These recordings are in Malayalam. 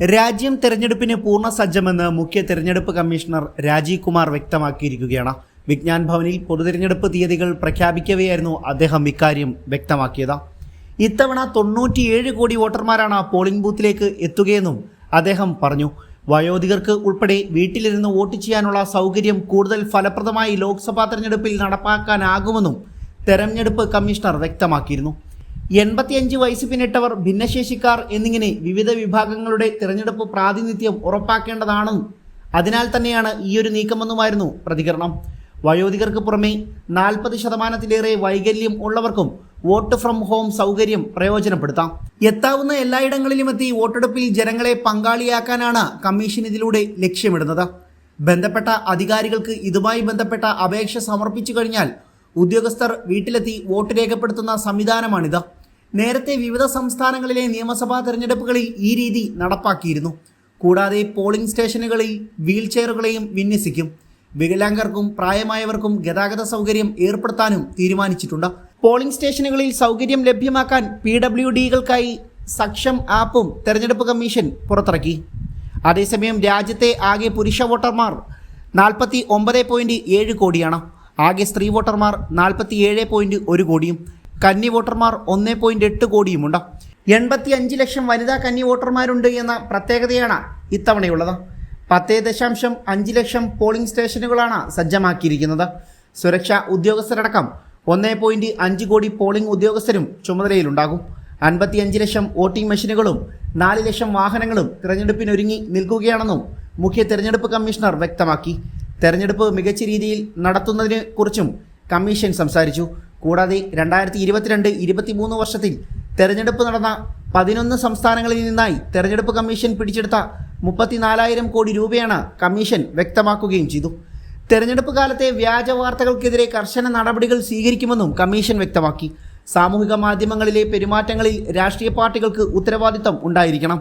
രാജ്യം തെരഞ്ഞെടുപ്പിന് പൂർണ സജ്ജമെന്ന് മുഖ്യ തെരഞ്ഞെടുപ്പ് കമ്മീഷണർ രാജീവ് കുമാർ വ്യക്തമാക്കിയിരിക്കുകയാണ്. വിജ്ഞാൻ ഭവനിൽ പൊതുതെരഞ്ഞെടുപ്പ് തീയതികൾ പ്രഖ്യാപിക്കവെയായിരുന്നു അദ്ദേഹം ഇക്കാര്യം വ്യക്തമാക്കിയത്. ഇത്തവണ തൊണ്ണൂറ്റിയേഴ് കോടി വോട്ടർമാരാണ് പോളിംഗ് ബൂത്തിലേക്ക് എത്തുകയെന്നും അദ്ദേഹം പറഞ്ഞു. വയോധികർക്ക് ഉൾപ്പെടെ വീട്ടിലിരുന്ന് വോട്ട് ചെയ്യാനുള്ള സൗകര്യം കൂടുതൽ ഫലപ്രദമായി ലോക്സഭാ തെരഞ്ഞെടുപ്പിൽ നടപ്പാക്കാനാകുമെന്നും തെരഞ്ഞെടുപ്പ് കമ്മീഷണർ വ്യക്തമാക്കിയിരുന്നു. എൺപത്തിയഞ്ച് വയസ്സ് പിന്നിട്ടവർ ഭിന്നശേഷിക്കാർ എന്നിങ്ങനെ വിവിധ വിഭാഗങ്ങളുടെ തിരഞ്ഞെടുപ്പ് പ്രാതിനിധ്യം ഉറപ്പാക്കേണ്ടതാണെന്നും അതിനാൽ തന്നെയാണ് ഈ ഒരു നീക്കമെന്നുമായിരുന്നു പ്രതികരണം. വയോധികർക്ക് പുറമെ നാൽപ്പത് ശതമാനത്തിലേറെ വൈകല്യം ഉള്ളവർക്കും വോട്ട് ഫ്രം ഹോം സൗകര്യം പ്രയോജനപ്പെടുത്താം. എത്താവുന്ന എല്ലായിടങ്ങളിലും എത്തി വോട്ടെടുപ്പിൽ ജനങ്ങളെ പങ്കാളിയാക്കാനാണ് കമ്മീഷൻ ഇതിലൂടെ ലക്ഷ്യമിടുന്നത്. ബന്ധപ്പെട്ട അധികാരികൾക്ക് ഇതുമായി ബന്ധപ്പെട്ട അപേക്ഷ സമർപ്പിച്ചു കഴിഞ്ഞാൽ ഉദ്യോഗസ്ഥർ വീട്ടിലെത്തി വോട്ട് രേഖപ്പെടുത്തുന്ന സംവിധാനമാണിത്. നേരത്തെ വിവിധ സംസ്ഥാനങ്ങളിലെ നിയമസഭാ തെരഞ്ഞെടുപ്പുകളിൽ ഈ രീതി നടപ്പാക്കിയിരുന്നു. കൂടാതെ പോളിംഗ് സ്റ്റേഷനുകളിൽ വീൽ ചെയറുകളെയും വിന്യസിക്കും. വികലാംഗർക്കും പ്രായമായവർക്കും ഗതാഗത സൗകര്യം ഏർപ്പെടുത്താനും തീരുമാനിച്ചിട്ടുണ്ട്. പോളിംഗ് സ്റ്റേഷനുകളിൽ സൗകര്യം ലഭ്യമാക്കാൻ പി ഡബ്ല്യു ഡികൾക്കായി സക്ഷം ആപ്പും തെരഞ്ഞെടുപ്പ് കമ്മീഷൻ പുറത്തിറക്കി. അതേസമയം രാജ്യത്തെ ആകെ പുരുഷ വോട്ടർമാർ നാൽപ്പത്തി ഒമ്പത് പോയിന്റ് ഏഴ് കോടിയാണ്. ആകെ സ്ത്രീ വോട്ടർമാർ നാൽപ്പത്തി ഏഴ് പോയിന്റ് ഒരു കോടിയും കന്നി വോട്ടർമാർ ഒന്നേ പോയിന്റ് എട്ട് കോടിയുമുണ്ട്? എൺപത്തി അഞ്ച് ലക്ഷം വനിതാ കന്നി വോട്ടർമാരുണ്ട് എന്ന പ്രത്യേകതയാണ് ഇത്തവണയുള്ളത്. പത്തേ ദശാംശം അഞ്ച് ലക്ഷം പോളിംഗ് സ്റ്റേഷനുകളാണ് സജ്ജമാക്കിയിരിക്കുന്നത്. സുരക്ഷാ ഉദ്യോഗസ്ഥരടക്കം ഒന്നേ പോയിന്റ് അഞ്ച് കോടി പോളിംഗ് ഉദ്യോഗസ്ഥരും ചുമതലയിലുണ്ടാകും. അൻപത്തിയഞ്ച് ലക്ഷം വോട്ടിംഗ് മെഷീനുകളും നാല് ലക്ഷം വാഹനങ്ങളും തിരഞ്ഞെടുപ്പിനൊരുങ്ങി നിൽക്കുകയാണെന്നും മുഖ്യ തെരഞ്ഞെടുപ്പ് കമ്മീഷണർ വ്യക്തമാക്കി. തെരഞ്ഞെടുപ്പ് മികച്ച രീതിയിൽ നടത്തുന്നതിനെ കുറിച്ചും കമ്മീഷൻ സംസാരിച്ചു. കൂടാതെ രണ്ടായിരത്തി ഇരുപത്തിരണ്ട് ഇരുപത്തിമൂന്ന് വർഷത്തിൽ തെരഞ്ഞെടുപ്പ് നടന്ന പതിനൊന്ന് സംസ്ഥാനങ്ങളിൽ നിന്നായി തെരഞ്ഞെടുപ്പ് കമ്മീഷൻ പിടിച്ചെടുത്ത മുപ്പത്തിനാലായിരം കോടി രൂപയാണ് കമ്മീഷൻ വ്യക്തമാക്കുകയും ചെയ്തു. തെരഞ്ഞെടുപ്പ് കാലത്തെ വ്യാജ വാർത്തകൾക്കെതിരെ കർശന നടപടികൾ സ്വീകരിക്കുമെന്നും കമ്മീഷൻ വ്യക്തമാക്കി. സാമൂഹിക മാധ്യമങ്ങളിലെ പെരുമാറ്റങ്ങളിൽ രാഷ്ട്രീയ പാർട്ടികൾക്ക് ഉത്തരവാദിത്തം ഉണ്ടായിരിക്കണം.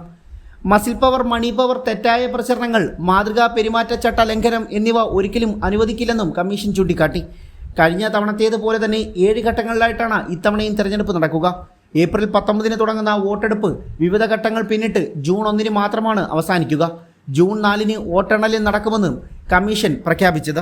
മസിൽ പവർ മണി പവർ തെറ്റായ പ്രചരണങ്ങൾ മാതൃകാ പെരുമാറ്റച്ചട്ട ലംഘനം എന്നിവ ഒരിക്കലും അനുവദിക്കില്ലെന്നും കമ്മീഷൻ ചൂണ്ടിക്കാട്ടി. കഴിഞ്ഞ തവണത്തേതുപോലെ തന്നെ ഏഴ് ഘട്ടങ്ങളിലായിട്ടാണ് ഇത്തവണയും തെരഞ്ഞെടുപ്പ് നടക്കുക. ഏപ്രിൽ പത്തൊമ്പതിന് തുടങ്ങുന്ന വോട്ടെടുപ്പ് വിവിധ ഘട്ടങ്ങൾ പിന്നിട്ട് ജൂൺ ഒന്നിന് മാത്രമാണ് അവസാനിക്കുക. ജൂൺ നാലിന് വോട്ടെണ്ണലിൽ നടക്കുമെന്നും കമ്മീഷൻ പ്രഖ്യാപിച്ചത്.